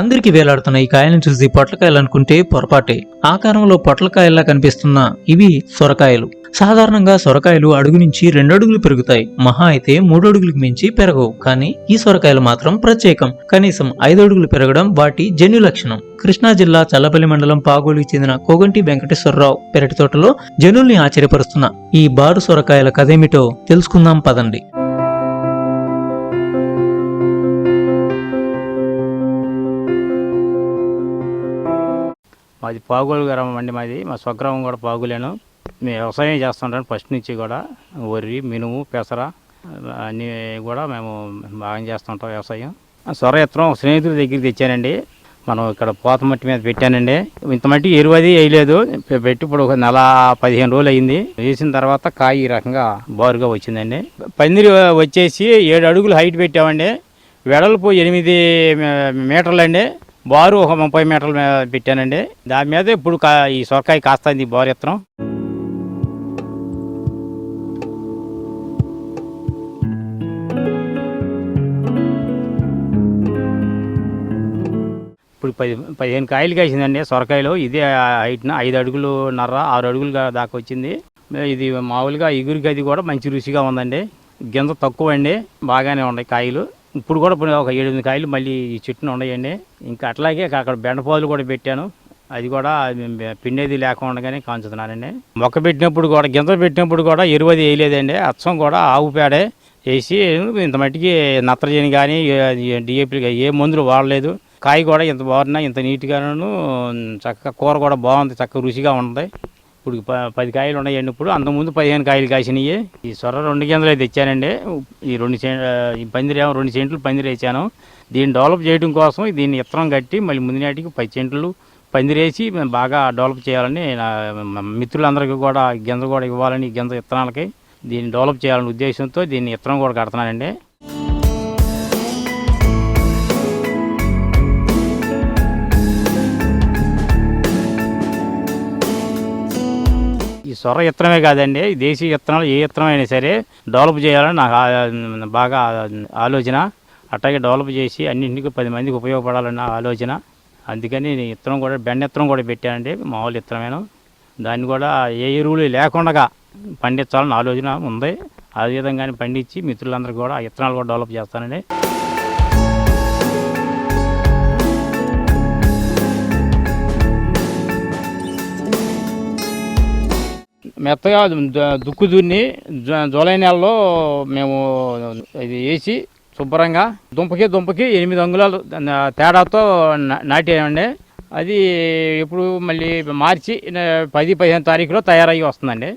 పందిరికి వేలాడుతున్న ఈ కాయలను చూసి పొట్లకాయలు అనుకుంటే పొరపాటే. ఆకారంలో పొట్లకాయల్లా కనిపిస్తున్న ఇవి సొరకాయలు. సాధారణంగా సొరకాయలు అడుగు నుంచి రెండు అడుగులు పెరుగుతాయి. మహా అయితే మూడు అడుగులకు మించి పెరగవు. కానీ ఈ సొరకాయలు మాత్రం ప్రత్యేకం. కనీసం ఐదు అడుగులు పెరగడం వాటి జన్యు లక్షణం. కృష్ణా జిల్లా చల్లపల్లి మండలం పాగోలుకు చెందిన కోగంటి వెంకటేశ్వరరావు పెరటి తోటలో జనుల్ని ఆశ్చర్యపరుస్తున్న ఈ బారు సొరకాయల కథేమిటో తెలుసుకుందాం పదండి. మాది పాగోలు గ్రామం అండి మాది. మా స్వగ్రామం కూడా పాగులేను. మేము వ్యవసాయం చేస్తుంటాం ఫస్ట్ నుంచి కూడా. వరి మినుము పెసర అన్నీ కూడా మేము బాగా చేస్తుంటాం వ్యవసాయం. సొర ఎత్తనం స్నేహితుల దగ్గరికి తెచ్చానండి. మనం ఇక్కడ పోత మట్టి మీద పెట్టానండి. ఇంత మట్టి ఎరువది వేయలేదు. పెట్టి ఇప్పుడు ఒక నెల పదిహేను రోజులు అయింది. వేసిన తర్వాత కాయ ఈ రకంగా బారుగా వచ్చిందండి. పందిరి వచ్చేసి ఏడు అడుగులు హైట్ పెట్టామండి. వెడల్పు ఎనిమిది మీటర్లు అండి బారు ఒక ముప్పై మీటర్ల మీద పెట్టానండి. దాని మీద ఇప్పుడు కా ఈ సొరకాయ కాస్తుంది బోర్ బారు ఎత్తనం ఇప్పుడు పది పదిహేను కాయలు కాసిందండి సొరకాయలు. ఇదే హైట్న ఐదు అడుగులు నర్ర ఆరు అడుగులు దాకా వచ్చింది. ఇది మామూలుగా ఇగురు గది కూడా మంచి రుచిగా ఉందండి. గింజ తక్కువ అండి బాగానే ఉన్నాయి కాయలు. ఇప్పుడు కూడా ఒక ఎనిమిది కాయలు మళ్ళీ ఈ చెట్టును ఉన్నాయండి. ఇంకా అట్లాగే అక్కడ బెండపాదులు కూడా పెట్టాను. అది కూడా పిండేది లేకుండానే కాంచుతున్నానండి. మొక్క పెట్టినప్పుడు కూడా గింజ పెట్టినప్పుడు కూడా ఎరువది వేయలేదండి. అచ్చం కూడా ఆవు పేడే వేసి ఇంత మట్టికి నత్రజని కానీ డిఏపీ ఏ మందులు వాడలేదు. కాయ కూడా ఇంత బాగున్నా ఇంత నీట్గాను చక్కగా కూర కూడా బాగుంది చక్కగా రుచిగా ఉంది ఇప్పుడు ప- పది కాయలు ఉన్నాయండి ఇప్పుడు. అంతకుముందు పదిహేను కాయలు కాసినాయి. ఈ సొర రెండు గింజలు అయితే తెచ్చానండి ఈ రెండు ఈ పందిరేమో రెండు సెంట్లు పందిరి వేసాను దీన్ని డెవలప్ చేయడం కోసం దీన్ని ఇత్తనం కట్టి మళ్ళీ ముందు నాటికి పది సెంట్లు పందిరేసి మేము బాగా డెవలప్ చేయాలని నా మిత్రులందరికీ కూడా గింజ కూడా ఇవ్వాలని గింజ ఇత్తనాలకి దీన్ని డెవలప్ చేయాలనే ఉద్దేశంతో దీన్ని ఇత్తనం కూడా కడుతున్నానండి. సొర ఇత్తనమే కాదండి. దేశీయ ఇత్తనాలు ఏ ఇత్తనం సరే డెవలప్ చేయాలని నాకు బాగా ఆలోచన. అట్లాగే డెవలప్ చేసి అన్నింటికి పది మందికి ఉపయోగపడాలన్న ఆలోచన. అందుకని నేను ఇత్తనం కూడా బెండ ఇత్తనం కూడా పెట్టానండి. మామూలు ఇత్తనమేను దాన్ని కూడా ఏ ఎరువులు లేకుండా పండించాలని ఆలోచన ఉంది. అదే విధంగానే పండించి మిత్రులందరికీ కూడా ఆ ఇత్తనాలు కూడా డెవలప్ చేస్తానండి. మెత్తగా దుక్కు దున్ని జూలై నెలలో మేము ఇది వేసి శుభ్రంగా దుంపకి దుంపకి ఎనిమిది అంగుళాలు తేడాతో నాటేయండి. అది ఇప్పుడు మళ్ళీ మార్చి పది పదిహేను తారీఖులో తయారయ్యి వస్తుందండి.